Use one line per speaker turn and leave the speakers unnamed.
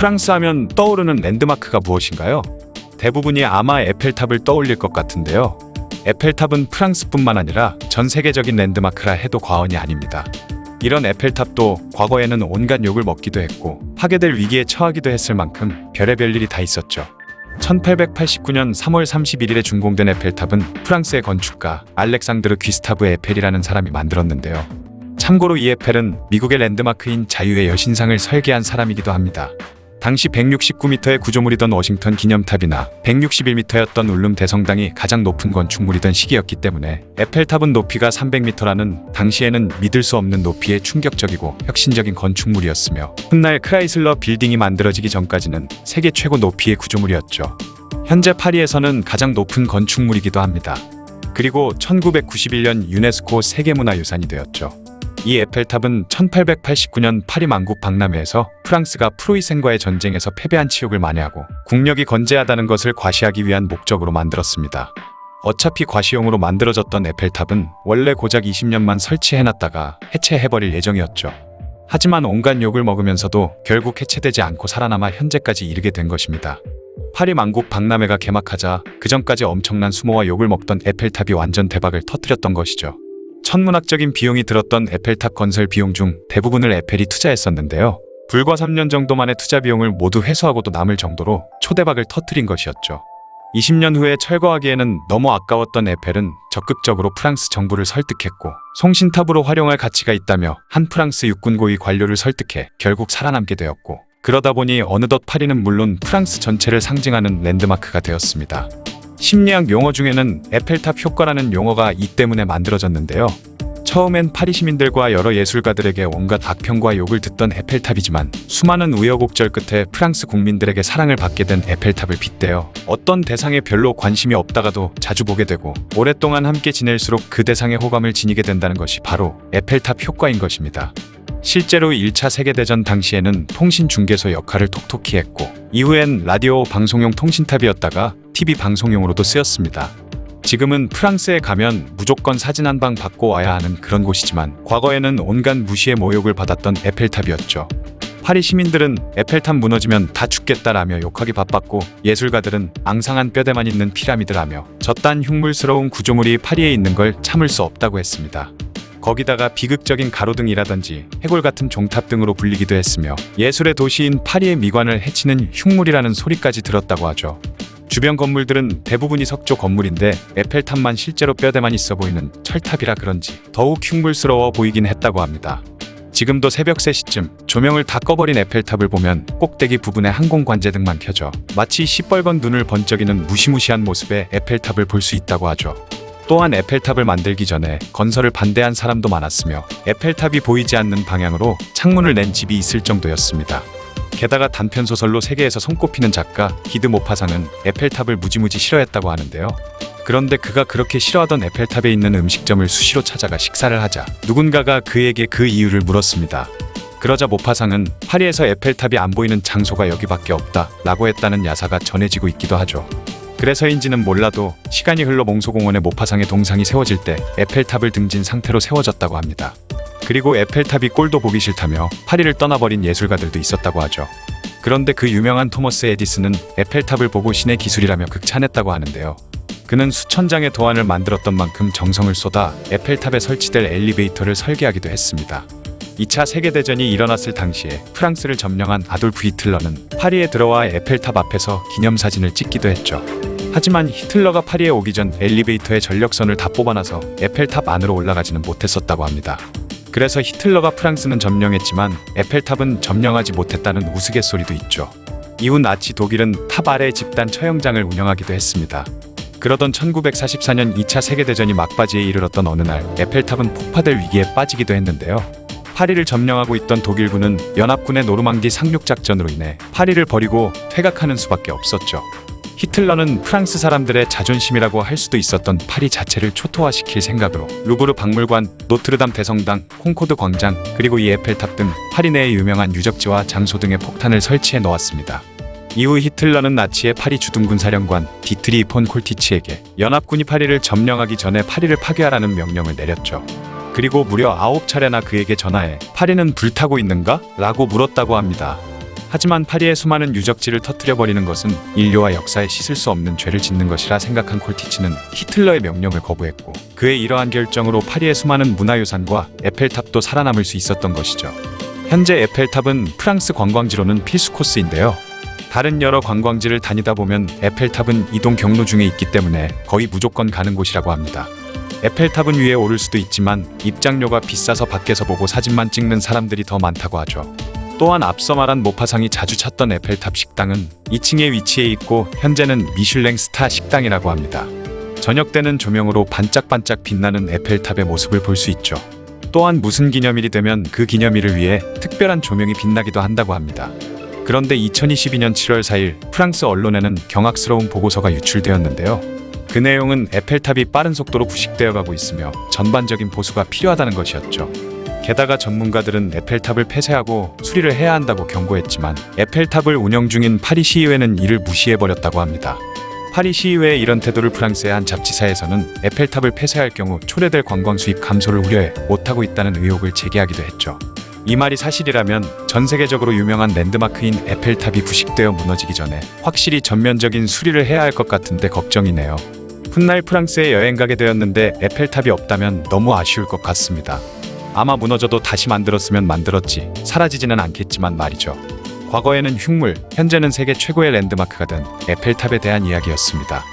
프랑스 하면 떠오르는 랜드마크가 무엇인가요? 대부분이 아마 에펠탑을 떠올릴 것 같은데요. 에펠탑은 프랑스뿐만 아니라 전 세계적인 랜드마크라 해도 과언이 아닙니다. 이런 에펠탑도 과거에는 온갖 욕을 먹기도 했고 파괴될 위기에 처하기도 했을 만큼 별의별 일이 다 있었죠. 1889년 3월 31일에 준공된 에펠탑은 프랑스의 건축가 알렉상드르 귀스타브 에펠이라는 사람이 만들었는데요. 참고로 이 에펠은 미국의 랜드마크인 자유의 여신상을 설계한 사람이기도 합니다. 당시 169m의 구조물이던 워싱턴 기념탑이나 161m였던 울름 대성당이 가장 높은 건축물이던 시기였기 때문에 에펠탑은 높이가 300m라는 당시에는 믿을 수 없는 높이의 충격적이고 혁신적인 건축물이었으며 훗날 크라이슬러 빌딩이 만들어지기 전까지는 세계 최고 높이의 구조물이었죠. 현재 파리에서는 가장 높은 건축물이기도 합니다. 그리고 1991년 유네스코 세계문화유산이 되었죠. 이 에펠탑은 1889년 파리 만국 박람회에서 프랑스가 프로이센과의 전쟁에서 패배한 치욕을 만회하고 국력이 건재하다는 것을 과시하기 위한 목적으로 만들었습니다. 어차피 과시용으로 만들어졌던 에펠탑은 원래 고작 20년만 설치해놨다가 해체해버릴 예정이었죠. 하지만 온갖 욕을 먹으면서도 결국 해체되지 않고 살아남아 현재까지 이르게 된 것입니다. 파리 만국 박람회가 개막하자 그전까지 엄청난 수모와 욕을 먹던 에펠탑이 완전 대박을 터뜨렸던 것이죠. 천문학적인 비용이 들었던 에펠탑 건설 비용 중 대부분을 에펠이 투자했었는데요. 불과 3년 정도 만에 투자 비용을 모두 회수하고도 남을 정도로 초대박을 터뜨린 것이었죠. 20년 후에 철거하기에는 너무 아까웠던 에펠은 적극적으로 프랑스 정부를 설득했고 송신탑으로 활용할 가치가 있다며 한 프랑스 육군 고위 관료를 설득해 결국 살아남게 되었고 그러다 보니 어느덧 파리는 물론 프랑스 전체를 상징하는 랜드마크가 되었습니다. 심리학 용어 중에는 에펠탑 효과라는 용어가 이 때문에 만들어졌는데요. 처음엔 파리 시민들과 여러 예술가들에게 온갖 악평과 욕을 듣던 에펠탑이지만 수많은 우여곡절 끝에 프랑스 국민들에게 사랑을 받게 된 에펠탑을 빗대어 어떤 대상에 별로 관심이 없다가도 자주 보게 되고 오랫동안 함께 지낼수록 그 대상에 호감을 지니게 된다는 것이 바로 에펠탑 효과인 것입니다. 실제로 1차 세계대전 당시에는 통신 중개소 역할을 톡톡히 했고 이후엔 라디오 방송용 통신탑이었다가 TV 방송용으로도 쓰였습니다. 지금은 프랑스에 가면 무조건 사진 한 방 받고 와야 하는 그런 곳이지만 과거에는 온갖 무시의 모욕을 받았던 에펠탑이었죠. 파리 시민들은 에펠탑 무너지면 다 죽겠다라며 욕하기 바빴고 예술가들은 앙상한 뼈대만 있는 피라미드라며 저딴 흉물스러운 구조물이 파리에 있는 걸 참을 수 없다고 했습니다. 거기다가 비극적인 가로등이라든지 해골 같은 종탑 등으로 불리기도 했으며 예술의 도시인 파리의 미관을 해치는 흉물이라는 소리까지 들었다고 하죠. 주변 건물들은 대부분이 석조 건물인데 에펠탑만 실제로 뼈대만 있어 보이는 철탑이라 그런지 더욱 흉물스러워 보이긴 했다고 합니다. 지금도 새벽 3시쯤 조명을 다 꺼버린 에펠탑을 보면 꼭대기 부분에 항공관제 등만 켜져 마치 시뻘건 눈을 번쩍이는 무시무시한 모습의 에펠탑을 볼 수 있다고 하죠. 또한 에펠탑을 만들기 전에 건설을 반대한 사람도 많았으며 에펠탑이 보이지 않는 방향으로 창문을 낸 집이 있을 정도였습니다. 게다가 단편 소설로 세계에서 손꼽히는 작가 기드 모파상은 에펠탑을 무지무지 싫어했다고 하는데요. 그런데 그가 그렇게 싫어하던 에펠탑에 있는 음식점을 수시로 찾아가 식사를 하자 누군가가 그에게 그 이유를 물었습니다. 그러자 모파상은 파리에서 에펠탑이 안 보이는 장소가 여기밖에 없다 라고 했다는 야사가 전해지고 있기도 하죠. 그래서인지는 몰라도 시간이 흘러 몽소공원의 모파상의 동상이 세워질 때 에펠탑을 등진 상태로 세워졌다고 합니다. 그리고 에펠탑이 꼴도 보기 싫다며 파리를 떠나버린 예술가들도 있었다고 하죠. 그런데 그 유명한 토머스 에디슨은 에펠탑을 보고 신의 기술이라며 극찬했다고 하는데요. 그는 수천 장의 도안을 만들었던 만큼 정성을 쏟아 에펠탑에 설치될 엘리베이터를 설계하기도 했습니다. 2차 세계대전이 일어났을 당시에 프랑스를 점령한 아돌프 히틀러는 파리에 들어와 에펠탑 앞에서 기념사진을 찍기도 했죠. 하지만 히틀러가 파리에 오기 전 엘리베이터의 전력선을 다 뽑아놔서 에펠탑 안으로 올라가지는 못했었다고 합니다. 그래서 히틀러가 프랑스는 점령했지만 에펠탑은 점령하지 못했다는 우스갯소리도 있죠. 이후 나치 독일은 탑 아래 집단 처형장을 운영하기도 했습니다. 그러던 1944년 2차 세계대전이 막바지에 이르렀던 어느 날 에펠탑은 폭파될 위기에 빠지기도 했는데요. 파리를 점령하고 있던 독일군은 연합군의 노르망디 상륙 작전으로 인해 파리를 버리고 퇴각하는 수밖에 없었죠. 히틀러는 프랑스 사람들의 자존심이라고 할 수도 있었던 파리 자체를 초토화시킬 생각으로 루브르 박물관, 노트르담 대성당, 콩코드 광장, 그리고 이 에펠탑 등 파리 내의 유명한 유적지와 장소 등에 폭탄을 설치해 놓았습니다. 이후 히틀러는 나치의 파리 주둔군 사령관 디트리 폰 콜티치에게 연합군이 파리를 점령하기 전에 파리를 파괴하라는 명령을 내렸죠. 그리고 무려 아홉 차례나 그에게 전화해 파리는 불타고 있는가? 라고 물었다고 합니다. 하지만 파리의 수많은 유적지를 터뜨려 버리는 것은 인류와 역사에 씻을 수 없는 죄를 짓는 것이라 생각한 콜티치는 히틀러의 명령을 거부했고 그의 이러한 결정으로 파리의 수많은 문화유산과 에펠탑도 살아남을 수 있었던 것이죠. 현재 에펠탑은 프랑스 관광지로는 필수 코스인데요. 다른 여러 관광지를 다니다 보면 에펠탑은 이동 경로 중에 있기 때문에 거의 무조건 가는 곳이라고 합니다. 에펠탑은 위에 오를 수도 있지만 입장료가 비싸서 밖에서 보고 사진만 찍는 사람들이 더 많다고 하죠. 또한 앞서 말한 모파상이 자주 찾던 에펠탑 식당은 2층에 위치해 있고 현재는 미슐랭 스타 식당이라고 합니다. 저녁 때는 조명으로 반짝반짝 빛나는 에펠탑의 모습을 볼 수 있죠. 또한 무슨 기념일이 되면 그 기념일을 위해 특별한 조명이 빛나기도 한다고 합니다. 그런데 2022년 7월 4일 프랑스 언론에는 경악스러운 보고서가 유출되었는데요. 그 내용은 에펠탑이 빠른 속도로 부식되어 가고 있으며 전반적인 보수가 필요하다는 것이었죠. 게다가 전문가들은 에펠탑을 폐쇄하고 수리를 해야 한다고 경고했지만 에펠탑을 운영 중인 파리 시의회는 이를 무시해버렸다고 합니다. 파리 시의회의 이런 태도를 프랑스의 한 잡지사에서는 에펠탑을 폐쇄할 경우 초래될 관광 수입 감소를 우려해 못하고 있다는 의혹을 제기하기도 했죠. 이 말이 사실이라면 전 세계적으로 유명한 랜드마크인 에펠탑이 부식되어 무너지기 전에 확실히 전면적인 수리를 해야 할 것 같은데 걱정이네요. 훗날 프랑스에 여행 가게 되었는데 에펠탑이 없다면 너무 아쉬울 것 같습니다. 아마 무너져도 다시 만들었으면 만들었지 사라지지는 않겠지만 말이죠. 과거에는 흉물, 현재는 세계 최고의 랜드마크가 된 에펠탑에 대한 이야기였습니다.